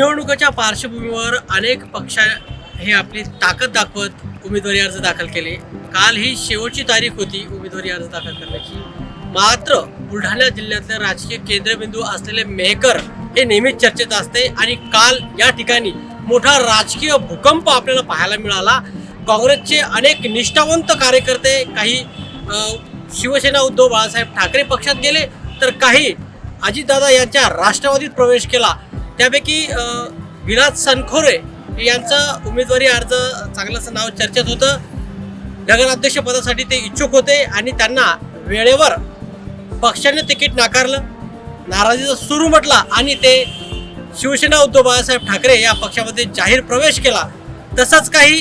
निवडणुकीच्या पार्श्वभूमीवर अनेक पक्ष हे आपली ताकद दाखवत उमेदवारी अर्ज दाखल केले. काल ही शेवटची तारीख होती उमेदवारी अर्ज दाखल करण्याची. मात्र बुलढाणा जिल्ह्यातले राजकीय केंद्रबिंदू असलेले मेहकर हे नेहमीच चर्चेत असते आणि काल या ठिकाणी मोठा राजकीय भूकंप आपल्याला पाहायला मिळाला. काँग्रेसचे अनेक निष्ठावंत कार्यकर्ते काही शिवसेना उद्धव बाळासाहेब ठाकरे पक्षात गेले तर काही अजितदादा यांच्या राष्ट्रवादीत प्रवेश केला. त्यापैकी अ, विलास सनखोरे यांचा उमेदवारी अर्ज चांगलंसं नाव चर्चेत होतं. नगराध्यक्ष पदासाठी ते इच्छुक होते आणि त्यांना वेळेवर पक्षाने तिकीट नाकारलं. नाराजीचा सुरू म्हटला आणि ते शिवसेना उद्धव बाळासाहेब ठाकरे या पक्षामध्ये जाहीर प्रवेश केला. तसंच काही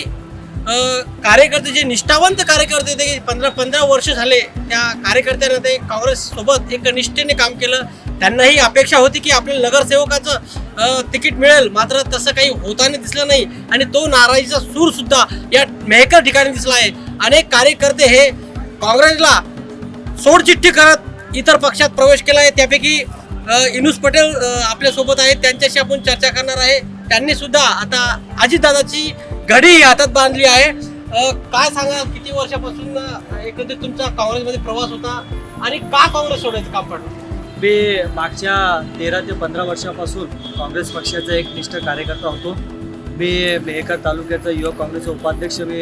कार्यकर्ते जे निष्ठावंत कार्यकर्ते ते पंधरा पंधरा वर्ष झाले त्या कार्यकर्त्यांना ते काँग्रेससोबत एक निष्ठेने काम केलं. त्यांनाही अपेक्षा होती की आपल्या नगरसेवकाचं तिकीट मिळेल. मात्र तसं काही होताना दिसलं नाही. आणि तो नाराजीचा सूर सुद्धा या मेहकर ठिकाणी दिसला आहे. अनेक कार्यकर्ते हे काँग्रेसला सोडचिठ्ठी करत इतर पक्षात प्रवेश केला आहे. त्यापैकी इनुस पटेल आपल्यासोबत आहेत. त्यांच्याशी आपण चर्चा करणार आहे. त्यांनी सुद्धा आता अजितदादाची घडी हातात बांधली आहे. काय सांगा किती वर्षापासून एकंदरीत तुमचा काँग्रेसमध्ये प्रवास होता आणि का काँग्रेस सोडायचं काम पडलं? मी मागच्या तेरा ते पंधरा वर्षापासून काँग्रेस पक्षाचा एक निष्ठ कार्यकर्ता होतो. मी मेहकर तालुक्याचा युवक काँग्रेसचा उपाध्यक्ष मी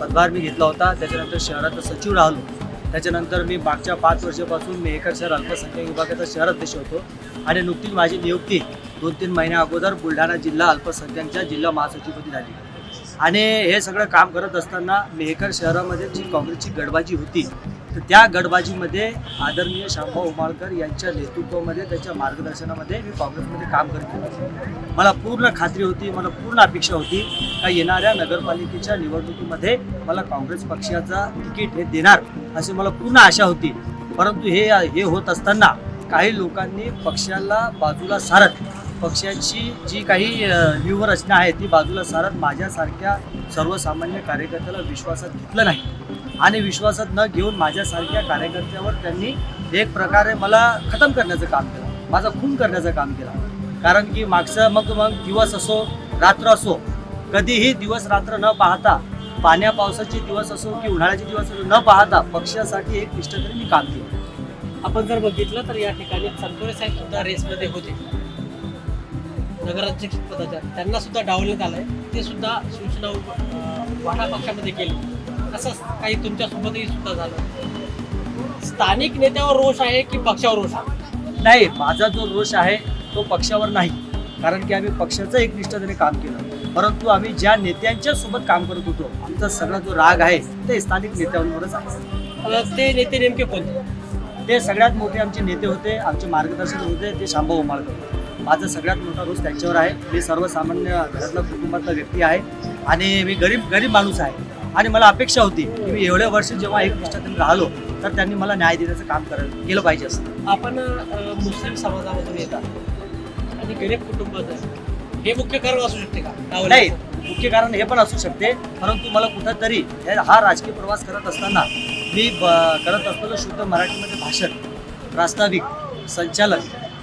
पदभार मी घेतला होता. त्याच्यानंतर शहराचा सचिव राहिलो. त्याच्यानंतर मी मागच्या पाच वर्षापासून मेहकर शहर अल्पसंख्याक विभागाचा शहर अध्यक्ष होतो. आणि नुकतीच माझी नियुक्ती दोन तीन महिन्या अगोदर बुलढाणा जिल्हा अल्पसंख्याकच्या जिल्हा महासचिवपदी झाली. आणि हे सगळं काम करत असताना मेहकर शहरामध्ये जी काँग्रेसची गडबाजी होती तर त्या गडबाजीमध्ये आदरणीय शामभाऊ उमाळकर यांच्या नेतृत्वामध्ये त्यांच्या मार्गदर्शनामध्ये मी काँग्रेसमध्ये काम करत होतो. मला पूर्ण खात्री होती मला पूर्ण अपेक्षा होती का येणाऱ्या नगरपालिकेच्या निवडणुकीमध्ये मला काँग्रेस पक्षाचा तिकीट हे देणार अशी मला पूर्ण आशा होती. परंतु हे हे होत असताना काही लोकांनी पक्षाला बाजूला सारत पक्षाची जी काही व्यूहरचना आहे ती बाजूला सारत माझ्यासारख्या सर्वसामान्य कार्यकर्त्याला विश्वासात घेतलं नाही. आणि विश्वासात न घेऊन माझ्यासारख्या कार्यकर्त्यावर त्यांनी एक प्रकारे मला खतम करण्याचं काम केलं. माझा खून करण्याचं काम केलं. कारण की मागचं मग मग दिवस असो रात्र असो कधीही दिवस रात्र न पाहता पाण्या पावसाचे दिवस असो की उन्हाळ्याचे दिवस असो न पाहता पक्षासाठी एक निष्ठतेने मी काम केलं. आपण जर बघितलं तर या ठिकाणी संतोष साहेब सुद्धा रेसमध्ये होते. नगराध्यक्ष पदाच्या त्यांना सुद्धा डावलण्यात आलंय. ते सुद्धा अं, वाटा पक्षामध्ये गेले. असंच काही तुमच्यासोबतही सुद्धा झालं? स्थानिक नेत्यावर रोष आहे की पक्षावर रोष आहे? नाही माझा जो रोष आहे तो पक्षावर नाही. कारण की आम्ही पक्षाचं एक निष्ठातेने काम केलं. परंतु आम्ही ज्या नेत्यांच्या सोबत काम करत होतो आमचा सगळा जो राग आहे ते स्थानिक नेत्यांवरच आहे. ते नेते नेमके कोणते? ते सगळ्यात मोठे आमचे नेते होते आमचे मार्गदर्शक होते ते शांबा उमाळकर. माझा सगळ्यात मोठा रोष त्यांच्यावर आहे. मी सर्वसामान्य घरातला कुटुंबातला व्यक्ती आहे. आणि मी गरीब गरीब माणूस आहे. आणि मला अपेक्षा होती की मी एवढ्या वर्ष जेव्हा एक निष्ठातेने राहिलो तर त्यांनी मला न्याय देण्याचं काम करायला केलं पाहिजे असं. आपण मुस्लिम समाजामधून येतात. आणि गरीब कुटुंबात हे मुख्य कारण असू शकते का? नाही? मुख्य कारण हे पण असू शकते. परंतु मला कुठंतरी हे- हा राजकीय प्रवास करत असताना मी करत असलेलं शुद्ध मराठीमध्ये भाषण प्रास्ताविक संचालन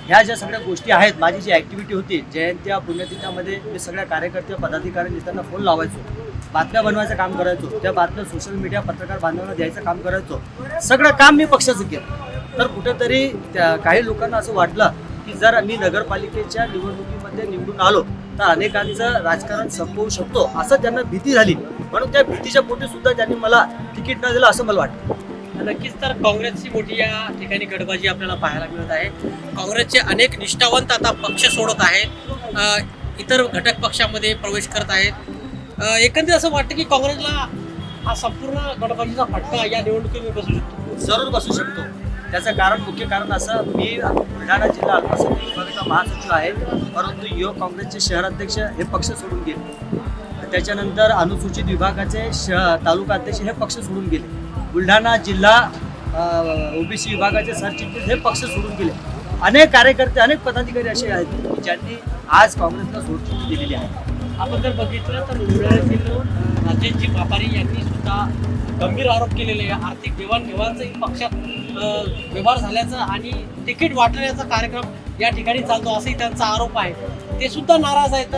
ह्या ज्या सगळ्या गोष्टी आहेत माझी जी ॲक्टिव्हिटी होती जयंत्या पुण्यतिथ्यामध्ये मी सगळ्या कार्यकर्ते पदाधिकारी नेत्यांना फोन लावायचो. बातम्या बनवायचं काम करायचो. त्या बातम्या सोशल मीडिया पत्रकार बांधवांना द्यायचं काम करायचो. सगळं काम मी पक्षाचं केलं. तर कुठेतरी त्या काही लोकांना असं वाटलं की जर मी नगरपालिकेच्या निवडणुकीमध्ये निवडून आलो तर अनेकांचं राजकारण संपवू शकतो असं त्यांना भीती झाली. म्हणून त्या भीतीच्या पोटी सुद्धा त्यांनी मला तिकीट न दिलं असं मला वाटतं. नक्कीच तर काँग्रेसची मोठी या ठिकाणी गडबाजी आपल्याला पाहायला मिळत आहे. काँग्रेसचे अनेक निष्ठावंत आता पक्ष सोडत आहेत. इतर घटक पक्षामध्ये प्रवेश करत आहेत. एकंदरीत असं वाटतं की काँग्रेसला हा संपूर्ण गडबाजीचा फटका या निवडणुकीमध्ये बसू शकतो. जरूर बसू शकतो. त्याचं कारण मुख्य कारण असं मी बुलढाणा जिल्हा अल्पसंख्याक विभागाचा महासचिव आहे. परंतु युवक काँग्रेसचे शहराध्यक्ष हे पक्ष सोडून गेले. त्याच्यानंतर अनुसूचित विभागाचे श तालुका अध्यक्ष हे पक्ष सोडून गेले. बुलढाणा जिल्हा ओबीसी विभागाचे सरचिटणीस हे पक्ष सोडून गेले. अनेक कार्यकर्ते अनेक पदाधिकारी असे आहेत की ज्यांनी आज काँग्रेसला सोडचिठ्ठी दिलेली आहे. आपण जर बघितलं तर बुलढाण्यातील राजेशजी व्यापारी यांनी सुद्धा गंभीर आरोप केलेले आहे. आर्थिक देवाणघेवाणचाही पक्षात व्यवहार झाल्याचा आणि तिकीट वाटण्याचा कार्यक्रम या ठिकाणी चालतो असाही त्यांचा आरोप आहे. ते सुद्धा नाराज आहेत.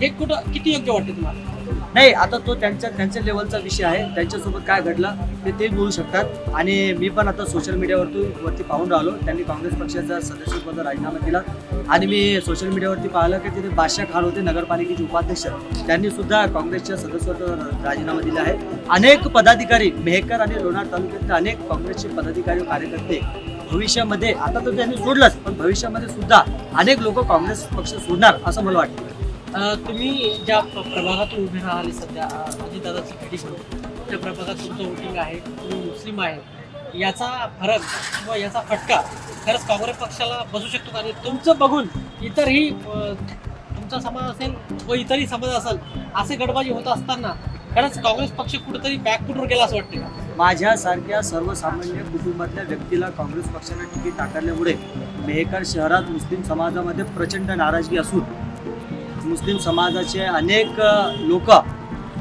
हे कुठं किती योग्य वाटते तुम्हाला? नाही आता तो त्यांच्या त्यांच्या लेवलचा विषय आहे. त्यांच्यासोबत काय घडलं ते ते बोलू शकतात. आणि मी पण आता सोशल मीडियावरती वरती पाहून राहिलो. त्यांनी काँग्रेस पक्षाचा सदस्यपद राजीनामा दिला. आणि मी सोशल मीडियावरती पाहिलं की तिथे बादशाह खान होते नगरपालिकेचे उपाध्यक्ष. त्यांनी सुद्धा काँग्रेसच्या सदस्यत्वाचा राजीनामा दिला आहे. अनेक पदाधिकारी मेहकर आणि लोणार तालुक्यातले अनेक काँग्रेसचे पदाधिकारी कार्यकर्ते भविष्यामध्ये आता तर त्यांनी सोडलंच पण भविष्यामध्ये सुद्धा अनेक लोक काँग्रेस पक्ष सोडणार असं मला वाटतं. तुम्ही ज्या प्रभागातून उभे राहिले सध्या अजित दादाची भेटी करून त्या प्रभागात तुमचं वोटिंग आहे तुम्ही मुस्लिम आहे याचा फरक किंवा याचा फटका खरंच काँग्रेस पक्षाला बसू शकतो का? आणि तुमचं बघून इतरही तुमचा समाज असेल व इतरही समाज असेल असे गडबाजी होत असताना खरंच काँग्रेस पक्ष कुठेतरी बॅकफुटवर गेला असं वाटतं माझ्यासारख्या सर्वसामान्य कुटुंबातल्या व्यक्तीला काँग्रेस पक्षाने तिकीट नाकारल्यामुळे मेहकर शहरात मुस्लिम समाजामध्ये प्रचंड नाराजगी असून मुस्लिम समाजाचे अनेक लोक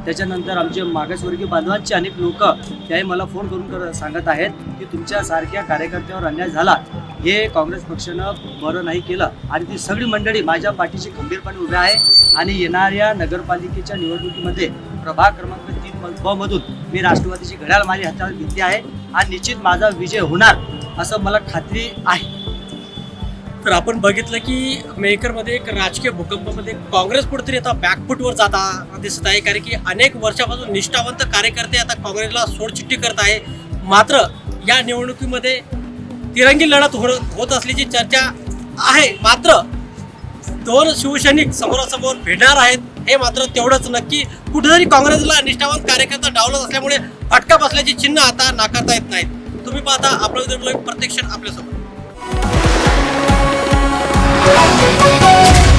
त्याच्यानंतर आमचे मागासवर्गीय बांधवांचे अनेक लोक त्याही मला फोन करून कर सांगत आहेत की तुमच्यासारख्या कार्यकर्त्यावर अन्याय झाला. हे काँग्रेस पक्षानं बरं नाही केलं आणि ती सगळी मंडळी माझ्या पाठीशी खंबीरपणे उभ्या आहे आणि येणाऱ्या नगरपालिकेच्या निवडणुकीमध्ये प्रभाग क्रमांक तीन ब मधून मी राष्ट्रवादीची घड्याळ माझ्या हातावर घेतली आहे आणि निश्चित माझा विजय होणार असं मला खात्री आहे. तर आपण बघितलं की मेकरमध्ये एक राजकीय भूकंपामध्ये काँग्रेस कुठेतरी आता बॅकफुटवर जाता दिसत आहे. कारण की अनेक वर्षापासून निष्ठावंत कार्यकर्ते आता काँग्रेसला सोडचिठ्ठी करत आहे. मात्र या निवडणुकीमध्ये तिरंगी लढत हो होत असल्याची चर्चा आहे. मात्र दोन शिवसैनिक समोरासमोर भिडणार आहेत. हे मात्र तेवढंच नक्की. कुठेतरी काँग्रेसला निष्ठावंत कार्यकर्ता डावलत असल्यामुळे फटका बसल्याची चिन्ह आता नाकारता येत नाहीत. तुम्ही पाहता आपलं प्रत्यक्ष आपल्यासोबत Let's go.